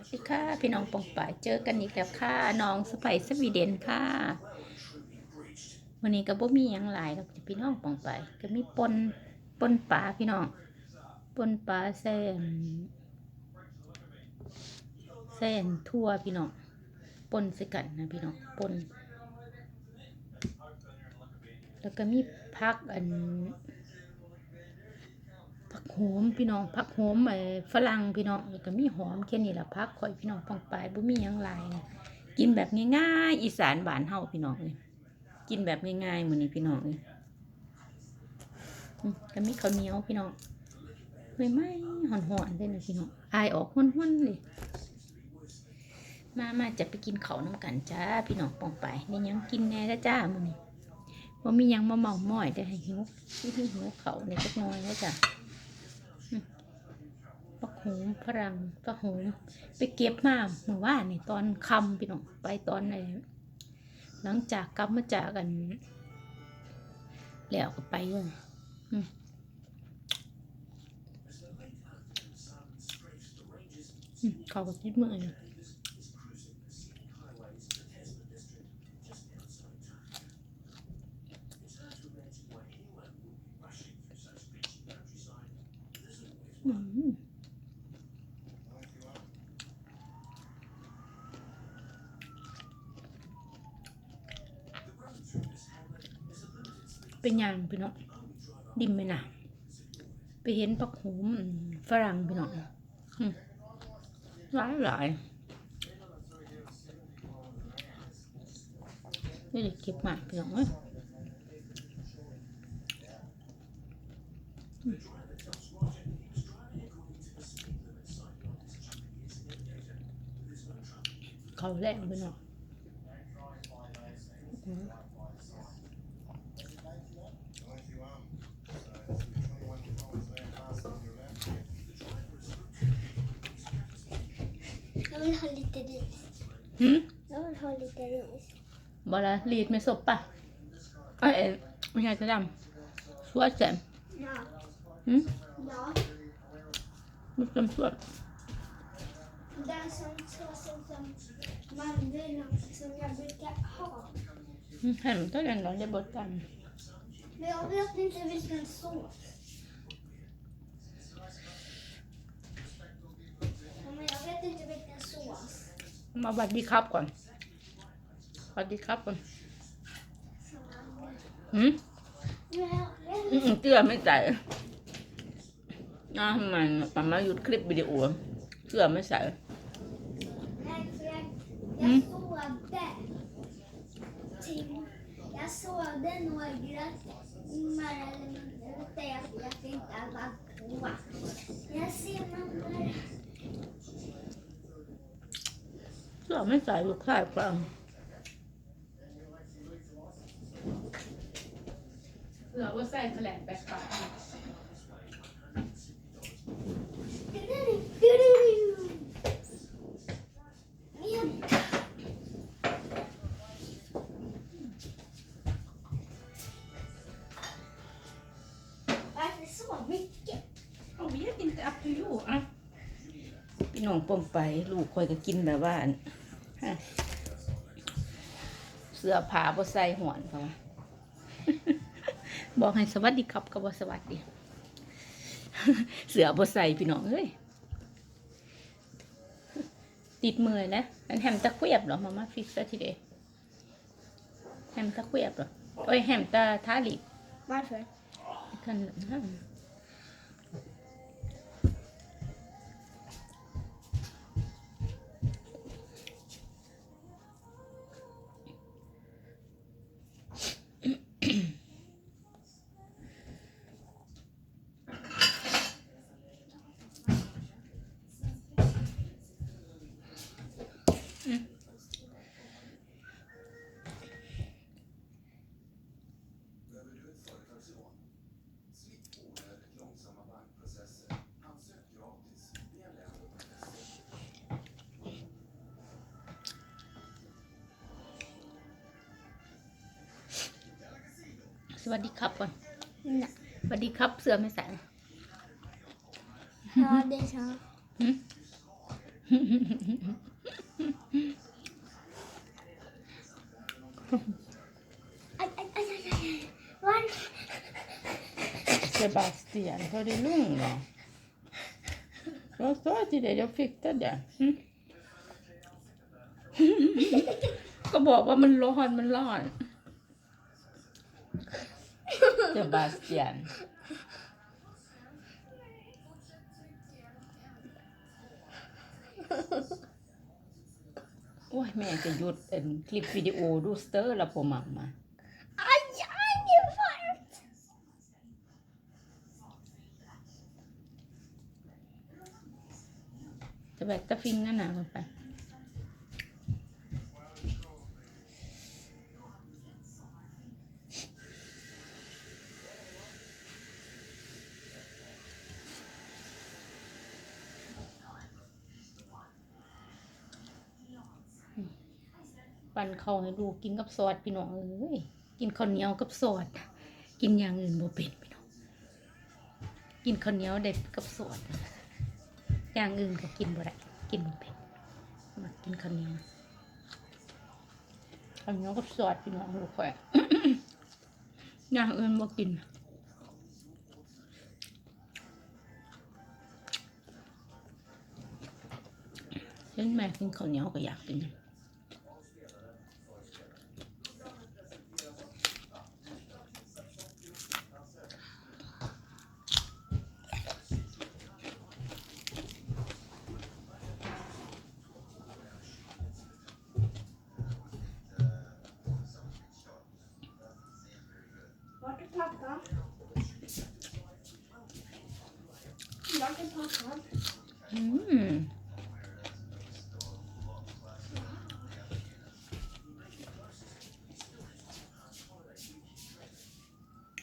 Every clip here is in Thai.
วัสดีค่ะ พี่น้องปองป่ายเจอกันอีกแล้วค่ะ น้องสไปสวีเดนค่ะ วันนี้ก็บ่มีหยังหลายหรอกจ้ะพี่น้องปองป่ายก็มีปนปนปลาพี่น้องปนปลาแซนแซนทั่วพี่น้องปนสกันนะพี่น้องปนแล้วก็มีพักอัน ผักโหมพี่น้องผักโหมไอ้ฝรั่งพี่น้องแล้วก็มีหอมแค่นี้ละผักข่อยพี่น้องปองปลายบ่มีหยังหลายนะกินแบบง่ายๆอีสานบ้านเฮาพี่น้องเลยกินแบบง่ายๆมื้อนี้พี่น้องเลยก็มีข้าวเหนียวพี่น้องไม่ไหม้หอนๆเลยนะพี่น้องอายออกห้วนๆเลย มามาจะไปกินข้าวน้ำกันจ้าพี่น้องปองไปนี่ยังกินแน่ล้วจ้ามื้อนี้ว่ามียังมาเมาหม้อยได้ห้หิวที่หิวเขาในจักน้อยแล้วจ้ะ หงฝรั่งกระหงไปเก็บมาเมื่อว่านนี่ตอนคำพี่น้องไปตอนไหนหลังจากกลับมาจากกัน แล้วก็ไปเลยอืมอืมเขาก็คิดเมื่อยนะอืม เป็นยางพี่น้องดิมไปนะไปเห็นปักหูมฝรั่งพี่น้องหลายหลายนี่เด็กเก็บมาพี่น้องเอ้ยเขาแรงพี่น้องอืม Jag vill ha lite ris. หืม Jag vill ha lite ris. บอละรีด med soppa. Ej, vad heter den? Såsen. Ja. Mm, Ja. vilken sås? Den som såsen som man vill ha, som jag brukar ha. Mm, hämta den då, det är borta. Men jag vet inte vilken sås. มาบัดดีครับก่อนบัดดีครับก่อน som man vill. หืม Men jag อื vet มเสื้อไม่ใส่อ่าทำไมป้ามาหยุดคลิปวิดีโอเสื้อไม่ใส่ Nej, för jag, Mm. jag sågde till, jag sågde några timmar eller minuter. Jag vet inte vad på. Jag ser mamma. เสื้อไม่ใส่ลูกชายฟังเสื้อว่าใส่แถลงแบกปาก Varför så mycket? เอาเบียร์กินแต่อัพทูยูอะพี่น้องปมไป ลูกคอยก็กินแบบว่าอันฮะ เสื้อผ้าบ่ใส่หวนเขาว่าบอกให้สวัสดีครับก็บ่สวัสดี เสือบ่ใส่พี่น้องเอ้ยติดมือนะอันแฮมตะเกียบเหรอมามาฟิกซะทีเดียวแฮมตะเกียบเหรอโอ้ยแฮมตะทาลิป Varför? กันนะ สวัสดีครับก่อน Nej. สวัสดีครับเสือไม่ใส่ Ja, det är så. หืม Aj, aj, aj, aj, aj. Var? เซบาสเตียนเขาได้ลุ่งเหรอก็สวยทีเดียวฟิกแต่เดี๋ยวหึก็บอกว่ามันร้อนมันร้อน เซบาสเตียน โอ้ย แม่จะหยุดเอ็นคลิปวิดีโอดูสเตอร์แล้วผมมักมา Aj, aj, det är varmt. จะแบบตะฟิง นั่นข้าวให้ลูกกินกับซอสพี่น้องเอ้ยกินข้าวเหนียวกับซอสกินอย่างอื่นบ่เป็นพี่น้องกินข้าวเหนียวได้กับซอสอย่างอื่นก็กินบ่ได้กินบ่เป็นมากินข้าวเหนียวข้าวเหนียวกับซอสพี่น้องลูกข่อยอย่างอื่นบ่กินเห็นแม่กินข้าวเหนียวก็อยากกิน อืม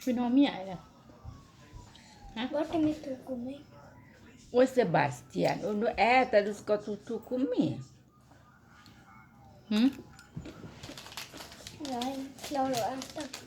พี่น้องมีอะไรล่ะ Vart är mitt tuggummi? Oi, Sebastian, och du äter, du ska ta tuggummi. Mm? Jag är klar att äta. Jag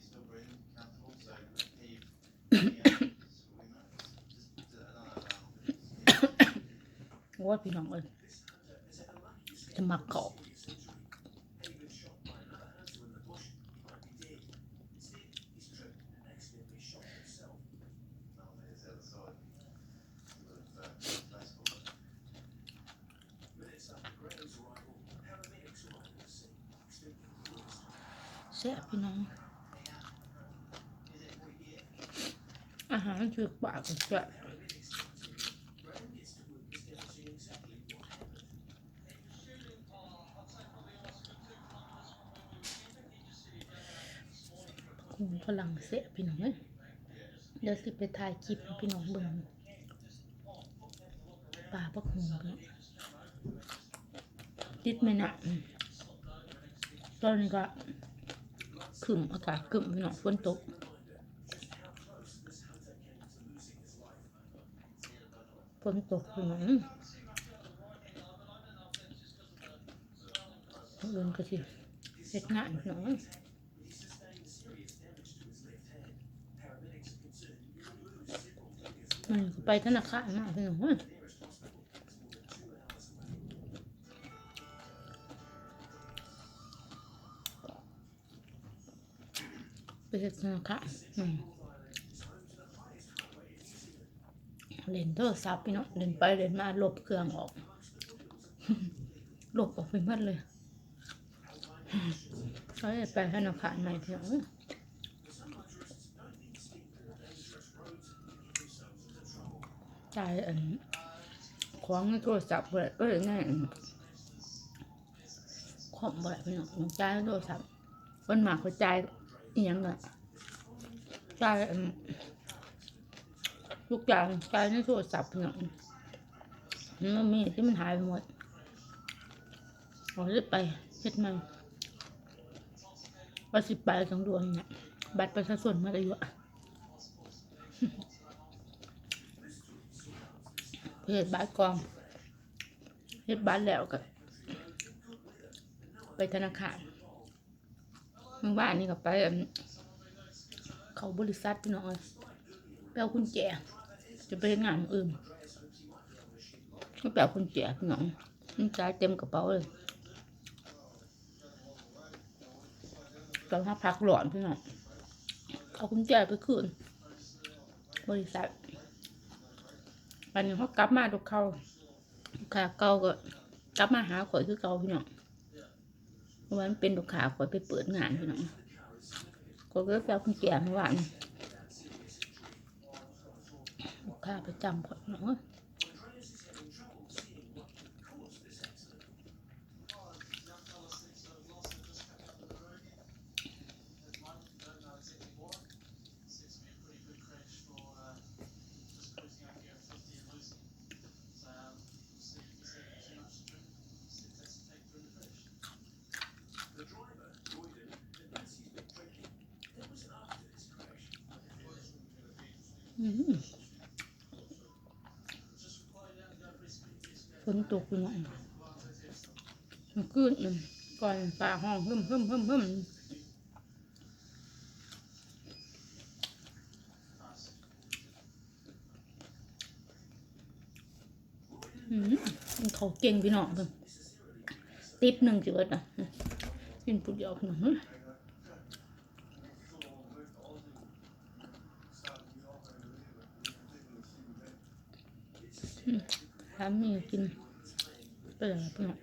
พี่น้องเอ้ยจะมาเกาะแซ่บพี่น้อง อาหารคือปากก็แซ่บคุณฝ รั่งเศสพี่น้องเอ้ยเดี๋ยวสิไปถ่ายคลิปพี่น้องเบิ่งป่าปักหงพี่น้องติดไหมนะตอนนี้ก็ครึมอากาศครึมพี่น้องฝนตกฝนตกพี่น้องเดินก็สิเฮ็ดงานพี่น้อง มันไปธนาคารมาพี่น้องไปธนาคารเล่นโทรศัพท์พี่น้องเล่นไปเล่นมาลบเครื่องออกลบออกไปหมดเลยก็เลยไปธนาคารใหม่พี่น้อง เอ้ยจ่ายอันของในโทรศัพท์เปิดเอ้ยง่ายอันของเปิดพี่น้องจ่ายในโทรศัพท์คนหมากเขาจ่ายอีหยังน่ะจ่ายอันทุกอย่างจ่ายในโทรศัพท์พี่น้องมันมีที่มันหายไปหมดเอาเลยไปเฮ็ดมันว่าสิบไปต้องดวงเนี่ยบัตรประชาชนมาเลยอยู่อะ เพจบัตรกองเฮ็ดบัตรแล้วก็ไปธนาคารเมื่อวานนี่ก็ไป เขาบริษัทพี่น้องเอ้ยไปเอากุญแจจะไปงานอื่นก็ไปเอากุญแจพี่น้องมันจ่ายเต็มกระเป๋าเลยตอนถ้าพักหลอนพี่น้องเอากุญแจไปคืนบริษัท วันนี้เขากลับมาดูเขาขาเก่าก็กลับมาหาข่อยคือเก่าพี่น้องเพราะว่ามันเป็นดูขาข่อยไปเปิดงานพี่น้องก็เลยไปเอาคุณแก่เมื่อวานลูกค้าประจำข่อยน้อง ฝนตกพี่น้องมันขึ้นอืมก่อนป่าห้องหึมหึมหึมหึมอืมมันเขาเก่งพี่น้องเพิ่นติปหนึ่งจุดอะกินผู้เดียวพี่น้องเอ้ย สา มีกินไปเลยเพื่อน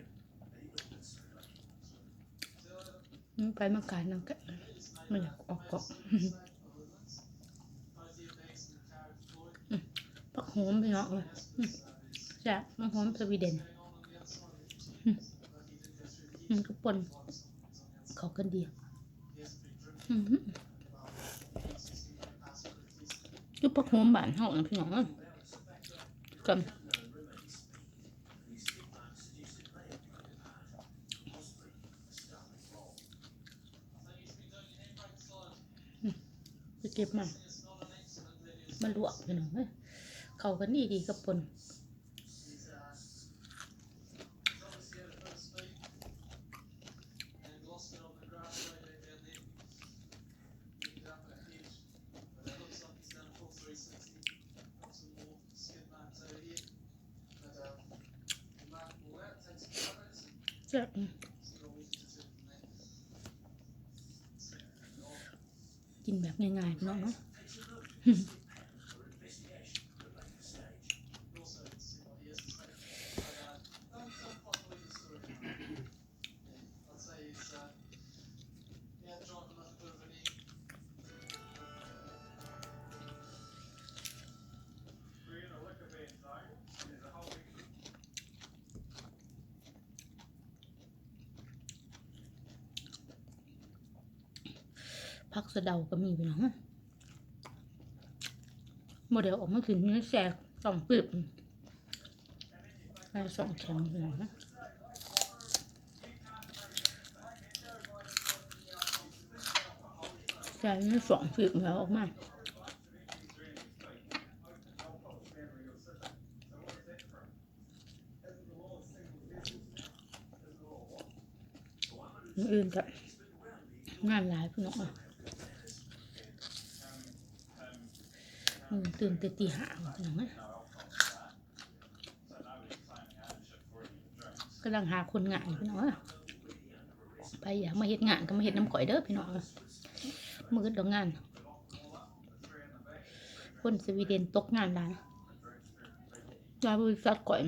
มันไปมาการนั่งกันไม่อยากออกเกาะปักโหมไปเนาะเลยอืมแซ่บปักโหมสวีเดนมันก็ปนเขากันดีอืมอปักโหมบ้านเฮานะพี่น้องกัน ก็บมันมันลวกไปหน่อยเว้ยเขากันนี่ดีกับปนแซ่บอืม กินแบบง่ายๆน้องเนาะ พักสะเดาก็มีพี่น้องโมเดลออกมาถึงเนื้อแสกสองปึบไปสองแข็งพี่น้องใส่เนื้อสองปึบแล้วออกมาน้ออื่นกับงานหลายพี่น้องอะ อืม ตื่นแต่ตีห้าว่ะพี่น้องเอ้ยกำลังหาคนงานพี่น้องไปอยากมาเฮ็ดงานก็มาเฮ็ดน้ำข่อยเด้อพี่น้องมืดดอกงาน คนสวีเดนตกงานหลายยาบริษัทก่อย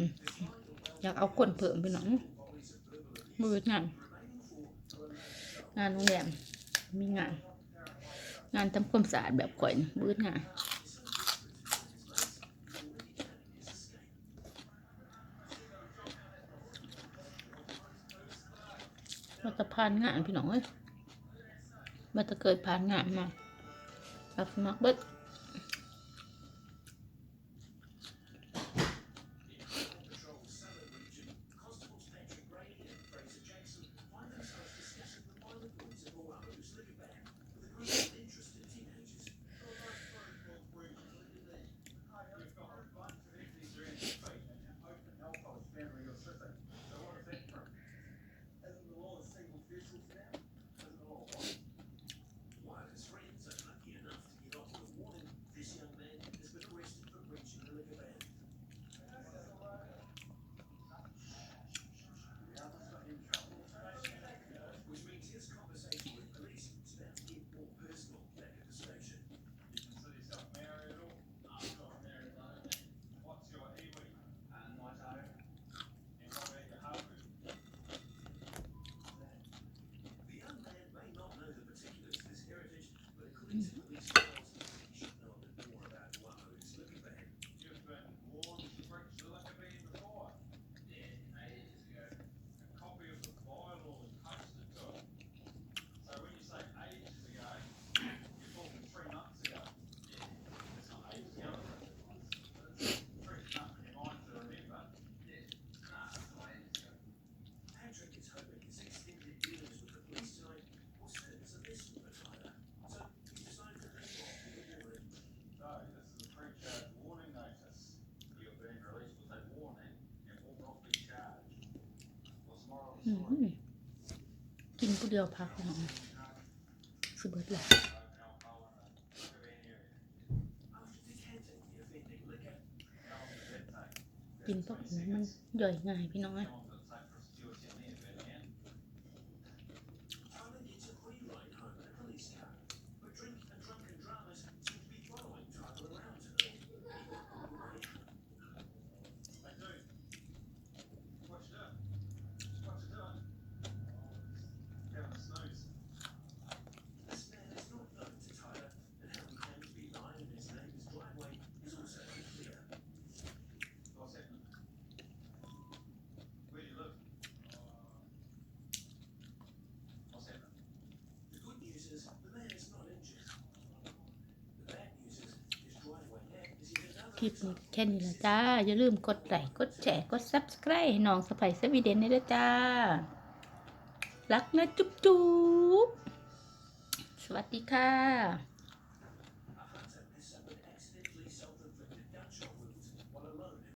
อยากเอาคนเพิ่มพี่น้องมืดงาน งานโรงแรมมีงาน งานทำความสะอาดแบบก่อยมืดงาน จะผ่านงานพี่น้องเอ้ยมาจะเกิดผ่านงานมารับสมัครเบิด อืมกินผู้เดียวพักพี่น้องสเบิดเลยกินพวกนี้มันย่อยง่ายพี่น้อย คลิปนี้แค่นี้ละจ้า อย่าลืมกดไลค์กดแชร์กด subscribe ให้น้องสไปซ์สวีเดนนี่ละจ้า รักนะจุ๊บจุ๊บสวัสดีค่ะ